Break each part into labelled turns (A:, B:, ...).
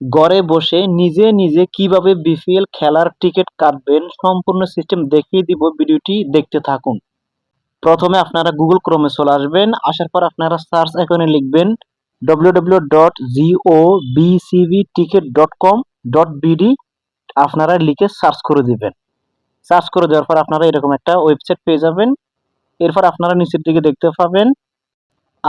A: ঘরে বসে নিজে নিজে কীভাবে বিপিএল খেলার টিকিট কাটবেন সম্পূর্ণ সিস্টেম দেখিয়ে দিব, ভিডিওটি দেখতে থাকুন। প্রথমে আপনারা গুগল ক্রোমে চলে আসবেন, আসার পর আপনারা সার্চ আইকনে লিখবেন www.gobcvticket.com.bd আপনারা লিখে সার্চ করে দিবেন। সার্চ করে দেওয়ার পর আপনারা এরকম একটা ওয়েবসাইট পেয়ে যাবেন। এরপর আপনারা নিচের দিকে দেখতে পাবেন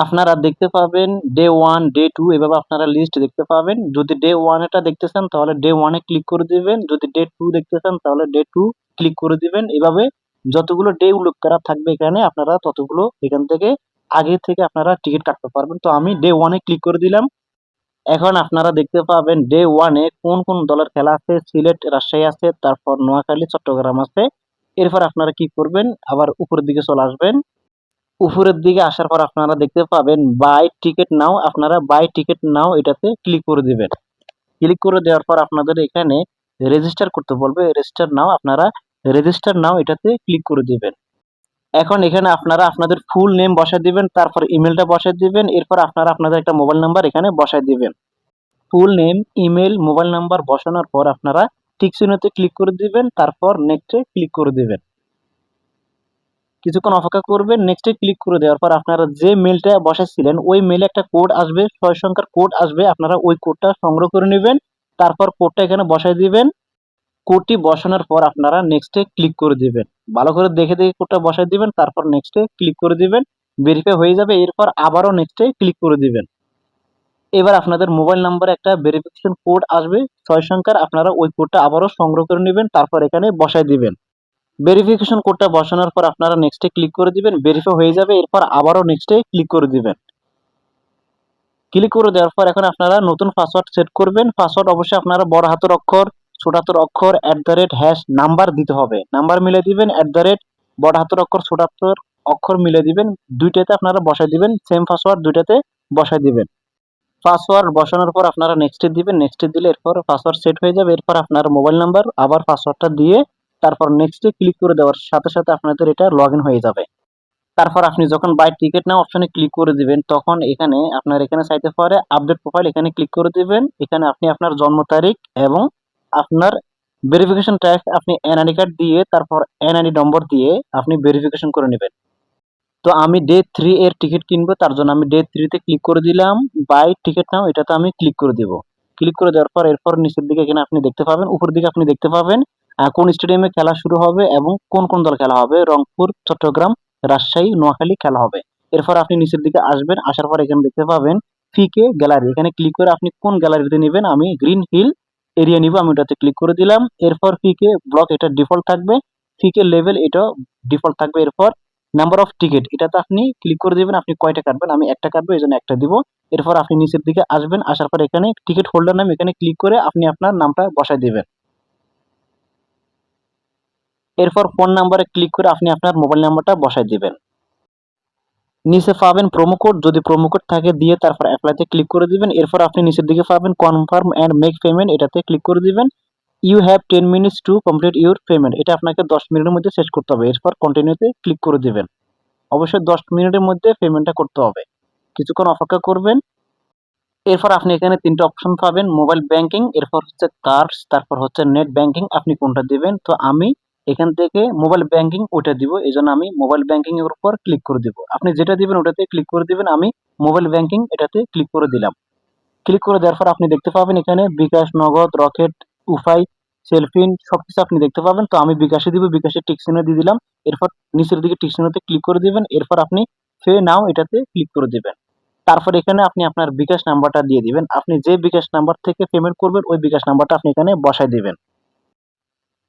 A: আপনারা দেখতে পাবেন ডে ওয়ান ডে টু এভাবে আপনারা লিস্ট দেখতে পাবেন। যদি ডে ওয়ান এটা দেখতেছেন, তাহলে ডে ওয়ানে ক্লিক করে দিবেন। যদি ডে টু দেখতেছেন, তাহলে ডে টু ক্লিক করে দিবেন। এভাবে যতগুলো ডে উল্লেখ করা থাকবে এখানে, আপনারা ততগুলো এখান থেকে আগে থেকে আপনারা টিকিট কাটতে পারবেন। তো আমি ডে ওয়ানে ক্লিক করে দিলাম। এখন আপনারা দেখতে পাবেন ডে ওয়ানে কোন কোন দলের খেলা আছে? সিলেট, রাজশাহী আছে, তারপর নোয়াখালী, চট্টগ্রাম আছে। এরপর আপনারা কি করবেন? আবার উপরের দিকে চলে আসবেন। উপরের দিকে আসার পর আপনারা দেখতে পাবেন বাই টিকিট নাও আপনারা বাই টিকিট নাও এটাতে ক্লিক করে দিবেন। ক্লিক করে দেওয়ার পর আপনাদের এখানে রেজিস্টার করতে বলবে রেজিস্টার নাও আপনারা রেজিস্টার নাও এটাতে ক্লিক করে দিবেন। এখন এখানে আপনারা আপনাদের ফুল নেম বসায় দিবেন, তারপর ইমেলটা বসায় দিবেন, এরপর আপনারা আপনাদের একটা মোবাইল নাম্বার এখানে বসায় দিবেন। Full name email mobile number বসানোর পর আপনারা টিক চিহ্নতে ক্লিক করে দিবেন, তারপর নেক্সটে ক্লিক করে দিবেন। কিছুক্ষণ অপেক্ষা করবেন নেক্সটে ক্লিক করে দেওয়ার পর আপনারা যে মেলটা বসাইছিলেন, ওই মেলে একটা কোড আসবে, ছয় সংখ্যার কোড আসবে, আপনারা ওই কোডটা সংগ্রহ করে নেবেন, তারপর কোডটা এখানে বসাই দিবেন কোডটি বসানোর পর আপনারা নেক্সটে ক্লিক করে দিবেন। ভালো করে দেখে দেখে কোডটা বসাই দিবেন, তারপর নেক্সটে ক্লিক করে দিবেন ভেরিফাই হয়ে যাবে, এরপর আবারও নেক্সটে ক্লিক করে দিবেন। এবার আপনাদের মোবাইল নাম্বারে একটা ভেরিফিকেশন কোড আসবে, ছয় সংখ্যার, আপনারা ওই কোডটা আবারও সংগ্রহ করে নেবেন, তারপর এখানে বসাই দিবেন। ভেরিফিকেশন কোডটা বসানোর পর আপনারা নেক্সটে ক্লিক করে দিবেন ভেরিফাই হয়ে যাবে, এরপর আবারও নেক্সটে ক্লিক করে দিবেন। ক্লিক করে দেওয়ার পর এখন আপনারা নতুন পাসওয়ার্ড সেট করবেন। পাসওয়ার্ড অবশ্যই আপনারা বড় হাতের অক্ষর, ছোট হাতের অক্ষর at the rate hash number দিতে হবে। নাম্বার মিলে দিবেন অ্যাট দ্য রেট বড় হাতের অক্ষর, ছোট হাতের অক্ষর মিলে দিবেন। দুইটাতে আপনারা বসাই দিবেন সেম পাসওয়ার্ড দুইটাতে বসাই দিবেন। পাসওয়ার্ড বসানোর পর আপনারা নেক্সটে দিবেন নেক্সটে দিলে এরপর পাসওয়ার্ড সেট হয়ে যাবে। এরপর আপনার মোবাইল নাম্বার আবার পাসওয়ার্ডটা দিয়ে তারপর নেক্সটে ক্লিক করে দেওয়ার সাথে সাথে আপনাদের এটা লগ হয়ে যাবে। তারপর আপনি যখন বাই টিকিট নাও অপশনে ক্লিক করে দিবেন, তখন এখানে আপনার এখানে সাইতে পারে আপডেট প্রোফাইল এখানে ক্লিক করে দিবেন। এখানে আপনি আপনার জন্ম তারিখ এবং আপনার ভেরিফিকেশন টাইপ আপনি এনআইডি কার্ড দিয়ে, তারপর এনআইডি নম্বর দিয়ে আপনি ভেরিফিকেশন করে নেবেন। তো আমি ডে থ্রি এর টিকিট কিনবো, তার জন্য আমি ডে থ্রিতে ক্লিক করে দিলাম। বাই টিকিট নাও এটাতে আমি ক্লিক করে দিব। ক্লিক করে দেওয়ার পর এরপর নিচের দিকে এখানে আপনি দেখতে পাবেন, উপর দিকে আপনি দেখতে পাবেন। কোন স্টেডিয়ামে খেলা শুরু হবে এবং কোন কোন দল খেলা হবে? রংপুর, চট্টগ্রাম, রাজশাহী, নোয়াখালী খেলা হবে। এরপর আপনি নিচের দিকে আসবেন, আসার পর এখানে দেখতে পাবেন ফিকে গ্যালারি এখানে ক্লিক করে আপনি কোন গ্যালারিতে নেবেন, আমি গ্রিন হিল এরিয়া নিব, আমি ওটাতে ক্লিক করে দিলাম। এরপর ফিকে ব্লক এটা ডিফল্ট থাকবে। ফিকে লেভেল এটা ডিফল্ট থাকবে। এরপর নাম্বার অফ টিকিট এটাতে আপনি ক্লিক করে দিবেন, আপনি কয়টা কাটবেন, আমি একটা কাটবো, এই জন্য একটা দিব। এরপর আপনি নিচের দিকে আসবেন, আসার পর এখানে টিকিট হোল্ডার নাম এখানে ক্লিক করে আপনি আপনার নামটা বসাই দিবেন। এরপর ফোন নাম্বারে ক্লিক করে আপনি আপনার মোবাইল নাম্বারটা বসাই দিবেন। নিচে পাবেন প্রোমো কোড যদি প্রোমো কোড থাকে দিয়ে তারপর অ্যাপ্লাইতে ক্লিক করে দিবেন। এরপর আপনি নিচের দিকে পাবেন কনফার্ম অ্যান্ড মেক পেমেন্ট এটাতে ক্লিক করে দিবেন। You have ten minutes to complete your payment এটা আপনাকে দশ মিনিটের মধ্যে শেষ করতে হবে। এরপর কন্টিনিউতে ক্লিক করে দিবেন। অবশ্যই দশ মিনিটের মধ্যে পেমেন্টটা করতে হবে। কিছুক্ষণ অপেক্ষা করবেন। এরপর আপনি এখানে তিনটা অপশন পাবেন মোবাইল ব্যাংকিং এরপর হচ্ছে কার্ডস তারপর হচ্ছে নেট ব্যাংকিং আপনি কোনটা দিবেন? তো আমি এখান থেকে মোবাইল ব্যাংকিং ওটা দিব এই জন্য আমি মোবাইল ব্যাংকিং এর উপর ক্লিক করে দিব। আপনি যেটা দিবেন ওটাতে ক্লিক করে দিবেন, আমি মোবাইল ব্যাংকিং এটাতে ক্লিক করে দিলাম। ক্লিক করে দেওয়ার পর আপনি দেখতে পাবেন এখানে বিকাশ, নগদ, রকেট, উফাই, সেলফিন, সবকিছু আপনি দেখতে পাবেন। তো আমি বিকাশে দিব বিকাশে টিক চিহ্ন দিয়ে দিলাম। এরপর নিচের দিকে টিক চিহ্নতে ক্লিক করে দিবেন। এরপর আপনি পে নাও এটাতে ক্লিক করে দিবেন। তারপর এখানে আপনি আপনার বিকাশ নাম্বারটা দিয়ে দিবেন। আপনি যে বিকাশ নাম্বার থেকে পেমেন্ট করবেন, ওই বিকাশ নাম্বারটা আপনি এখানে বসাই দিবেন।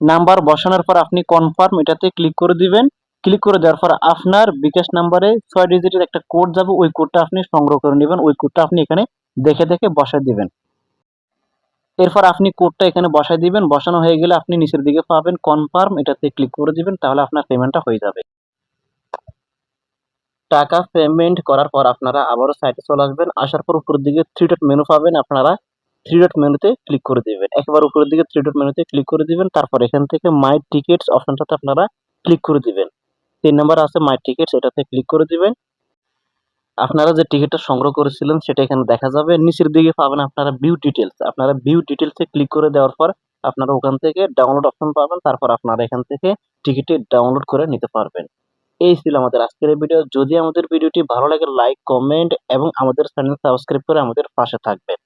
A: নাম্বার বসানোর পর আপনি কনফার্ম এটাতে ক্লিক করে দিবেন। ক্লিক করে দেওয়ার পর আপনার বিকাশ নাম্বারে ছয় ডিজিটের একটা কোড যাবে, ওই কোডটা আপনি সংগ্রহ করে নেবেন, ওই কোডটা আপনি এখানে দেখে দেখে বসাই দিবেন। এরপর আপনি কোডটা এখানে বসাই দিবেন, বসানো হয়ে গেলে আপনি নিচের দিকে পাবেন কনফার্ম এটাতে ক্লিক করে দিবেন, তাহলে আপনার পেমেন্টটা হয়ে যাবে। টাকা পেমেন্ট করার পর আপনারা আবারও সাইটে চলে আসবেন, আসার পর উপরের দিকে থ্রি ডট মেনু পাবেন, আপনারা থ্রি ডট মেনুতে ক্লিক করে দিবেন। একেবারে উপরের দিকে থ্রি ডট মেনুতে ক্লিক করে দিবেন, তারপর এখান থেকে মাই টিকিটস অপশনটাতে আপনারা ক্লিক করে দিবেন। তিন নাম্বার আছে মাই টিকিটস এটাতে ক্লিক করে দিবেন। আপনারা যে টিকিটটা সংগ্রহ করেছিলেন, সেটা এখানে দেখা যাবে। নিচের দিকে পাবেন আপনারা ভিউ ডিটেলস আপনারা ভিউ ডিটেলসে ক্লিক করে দেওয়ার পর আপনারা ওখান থেকে ডাউনলোড অপশন পাবেন, তারপর আপনারা এখান থেকে টিকিটটি ডাউনলোড করে নিতে পারবেন। এই ছিল আমাদের আজকের ভিডিও যদি আমাদের ভিডিওটি ভালো লাগে লাইক কমেন্ট এবং আমাদের চ্যানেল সাবস্ক্রাইব করে আমাদের পাশে থাকবেন।